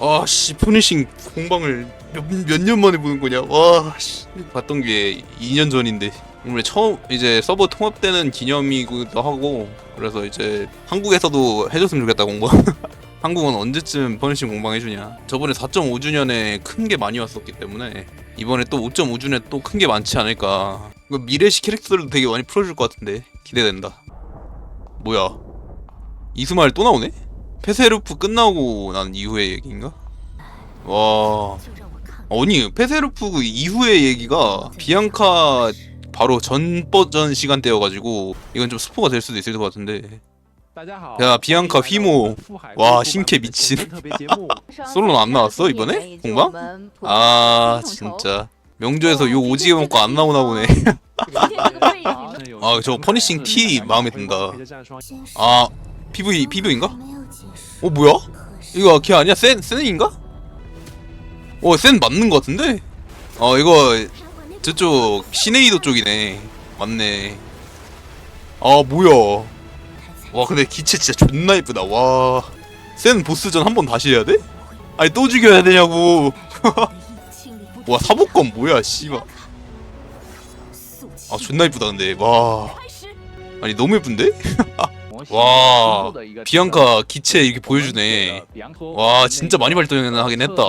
아씨 포니싱 공방을 몇 년 만에 보는 거냐? 와씨. 봤던 게 2년 전인데. 오늘 처음 이제 서버 통합되는 기념이기도 하고 그래서 이제 한국에서도 해줬으면 좋겠다 공방. 한국은 언제쯤 퍼니싱 공방 해주냐? 저번에 4.5주년에 큰 게 많이 왔었기 때문에 이번에 또 5.5주년에 또 큰 게 많지 않을까. 미래시 캐릭터들도 되게 많이 풀어줄 것 같은데. 기대된다. 뭐야? 이스마일 또 나오네? 페세루프 끝나고 난 이후의 얘기인가? 와 아니 페세루프 그 이후의 얘기가 비앙카 바로 전 버전 시간대여가지고 이건 좀 스포가 될 수도 있을 것 같은데 야 비앙카 휘모 와, 신캐 미친. 솔로는 안 나왔어, 이번에? 공방? 아 진짜 명조에서 욕 오지게 먹고 안 나오나 보네 아 저거 퍼니싱 T 마음에 든다 아 PV PV인가? 어 뭐야? 이거 걔 아니야? 센 센인가? 어센 맞는 것 같은데? 어 이거 저쪽 시네이도 쪽이네 맞네 아 뭐야 와 근데 기체 진짜 존나 이쁘다 와센 보스전 한 번 다시 해야 돼? 아니 또 죽여야 되냐고 와 사복권 뭐야 씨발 아 존나 이쁘다 근데 와 아니 너무 예쁜데? 와 비앙카 기체 이렇게 보여주네. 와 진짜 많이 발전하긴 했다.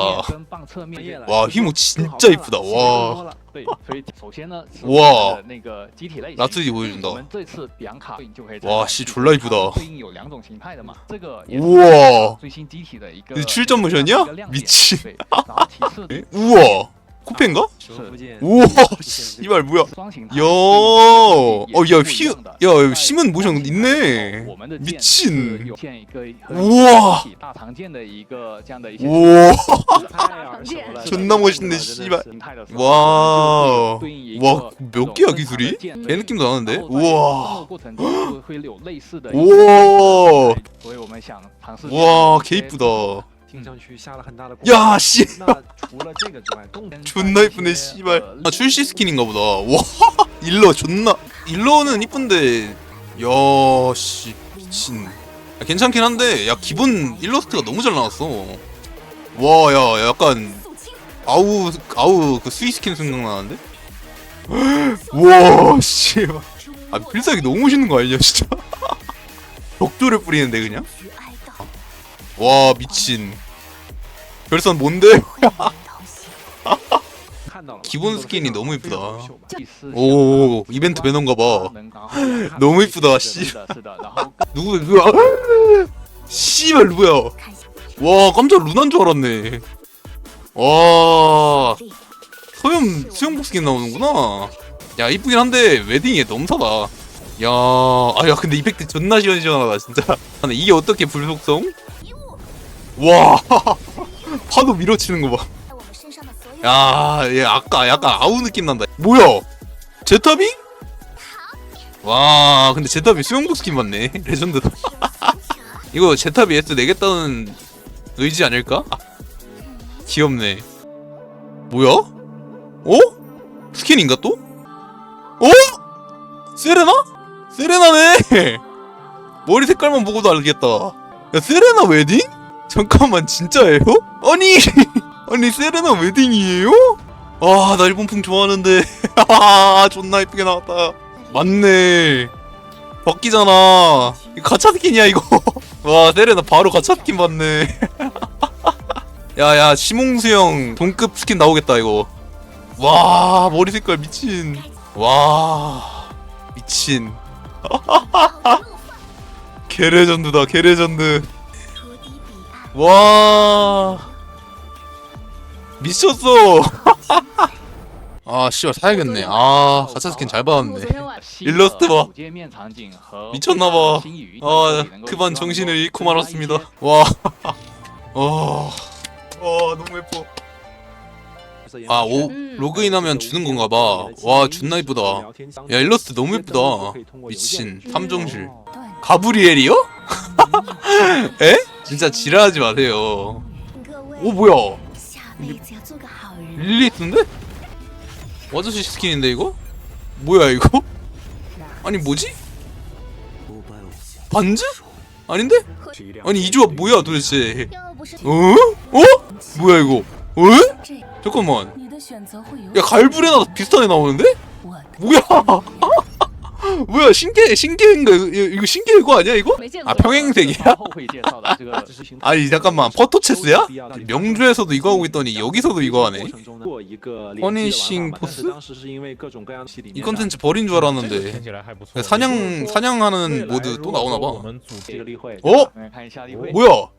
와 휘모 진짜 이쁘다. 와. 와. 라트디 보여준다. 와, 씨, 졸라 이쁘다. 우와. 출전 모션이야? 미친. 에? 우와 코페인가? 우와 씨발 뭐야 야, 어, 야, 휘, 야, 심은 모션 있네. 미친. 우와. 우와, 존나 멋있네, 씨발. 와, 와, 몇 개야 기술이? 개 느낌도 나는데? 우와, 우와, 와, 개 이쁘다. 야, 씨, 존나 이쁘네, 씨발. 아, 출시 스킨인가 보다. 와, 일러 존나. 일러는 이쁜데, 야, 씨, 미친. 야, 괜찮긴 한데, 야, 기본 일러스트가 너무 잘 나왔어. 와, 야, 약간 아우 아우 그 스위 스킨 생각나는데? 와, 씨. 아, 필살기 너무 멋있는 거 아니냐, 진짜. 벽돌을 뿌리는데 그냥? 와, 미친. 별선 뭔데? 기본 스킨이 너무 이쁘다. 오, 이벤트 배너인가 봐. 너무 이쁘다, 씨. 누구 누구야? 씨발 누구야? 와, 깜짝 루난 줄 알았네. 와, 소형 수영복 스킨 나오는구나. 야, 이쁘긴 한데 웨딩에 넘사다. 야, 아, 야, 근데 이펙트 존나 시원시원하다, 진짜. 근데 이게 어떻게 불속성? 와, 파도 밀어치는 거 봐. 야, 얘 아까 약간 아우 느낌 난다. 뭐야? 제탑이? 와, 근데 제탑이 수영복 스킨 맞네. 레전드다. 이거 제탑이 S 내겠다는 의지 아닐까? 아, 귀엽네. 뭐야? 어? 스킨인가 또? 어? 세레나? 세레나네. 머리 색깔만 보고도 알겠다. 야, 세레나 웨딩? 잠깐만, 진짜예요? 아니, 아니 세레나 웨딩이에요? 아, 나 일본풍 좋아하는데. 아, 존나 이쁘게 나왔다. 맞네. 이거 가차 스킨이야 이거. 와, 세레나 바로 가차 스킨 받네. 야야, 시몽수형 동급 스킨 나오겠다 이거. 와, 머리 색깔 미친. 와, 미친. 개레전드다, 개레전드. 와. 미쳤어. 아 씨발 사야겠네. 아 가차 스킨 잘 받았네. 일러스트 봐. 미쳤나봐. 아 그만 정신을 잃고 말았습니다. 와. 어... 와 너무 예뻐. 아 오, 로그인하면 주는 건가 봐 와 존나 이쁘다. 야 일러스트 너무 예쁘다. 미친 삼정실. 가브리엘이요? 에? 진짜 지랄하지 마세요. 오 뭐야? 릴리트인데? 와저씨 스킨인데 이거? 뭐야 이거? 아니 뭐지? 반즈? 아닌데? 아니 이 조합 뭐야 도대체? 어? 어? 뭐야 이거? 어? 잠깐만. 야 갈브레나 비슷한 애 나오는데? 뭐야? 뭐야 신기해 신기한가 이거 신기한 거 아니야 이거? 아 평행색이야? 아니 잠깐만 포토체스야? 명주에서도 이거 하고 있더니 여기서도 이거 하네 뭐, 그, 퍼니싱 포스? 이 컨텐츠 버린 줄 알았는데 그 사냥 사냥하는 모드 또 나오나 봐 어? 네, 뭐야?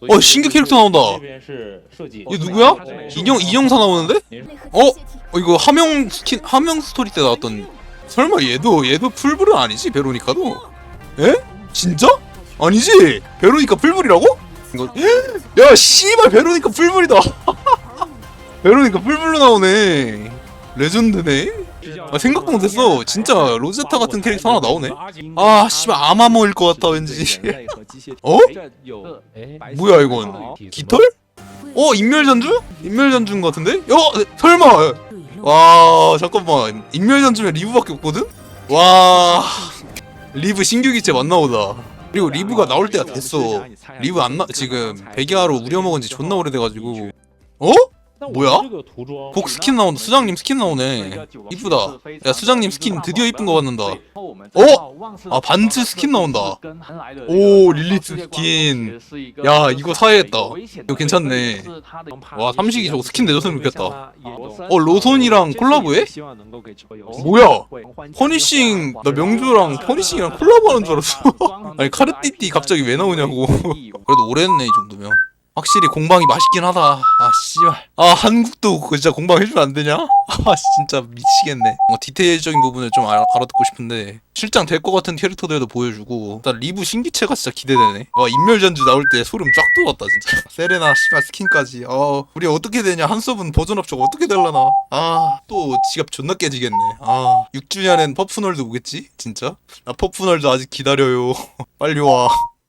어 신규 캐릭터 나온다. 얘 누구야? 인형 인형사 나오는데? 어? 어 이거 하명 스킨 함영 스토리 때 나왔던 설마 얘도 얘도 풀불은 아니지 베로니카도? 에? 진짜? 아니지 베로니카 풀불이라고? 이거 야 씨발 베로니카 풀불이다 베로니카 풀불로 나오네 레전드네 아, 생각도 못했어 진짜 로제타 같은 캐릭터 하나 나오네 아 씨발 아마 모일 것 같다 왠지 어? 뭐야 이건 깃털? 어 인멸 전주? 인멸 전주인 것 같은데? 어 설마 와 잠깐만. 인멸전 주면 리브밖에 없거든? 와. 리브 신규 기체 맞나보다. 그리고 리브가 나올 때가 됐어. 리브 안나 지금 백야로 우려먹은 지 존나 오래돼가지고. 어? 뭐야? 복 스킨 나온다 수장님 스킨 나오네. 이쁘다. 야 수장님 스킨 드디어 이쁜 거 받는다. 어? 아 반츠 스킨 나온다. 오 릴리스 스킨. 야 이거 사야겠다. 이거 괜찮네. 와 삼식이 저거 스킨 내줬으면 좋겠다. 어 로손이랑 콜라보해? 뭐야? 퍼니싱 나 명주랑 퍼니싱이랑 콜라보하는 줄 알았어. 아니 카르띠띠 갑자기 왜 나오냐고. 그래도 오래했네 이 정도면 확실히 공방이 맛있긴 하다. 아 씨발. 아 한국도 진짜 공방 해주면 안 되냐? 아 진짜 미치겠네. 뭐 디테일적인 부분을 좀 알아, 알아 듣고 싶은데 실장 될 것 같은 캐릭터들도 보여주고 일단 리브 신기체가 진짜 기대되네. 와 인멸전주 나올 때 소름 쫙 돋았다 진짜. 세레나 씨발 스킨까지. 아 우리 어떻게 되냐? 한섭은 버전 업적 어떻게 될라나? 아 또 지갑 존나 깨지겠네. 아 6주년엔 퍼프널도 오겠지? 진짜? 나 퍼프널도 아직 기다려요. 빨리 와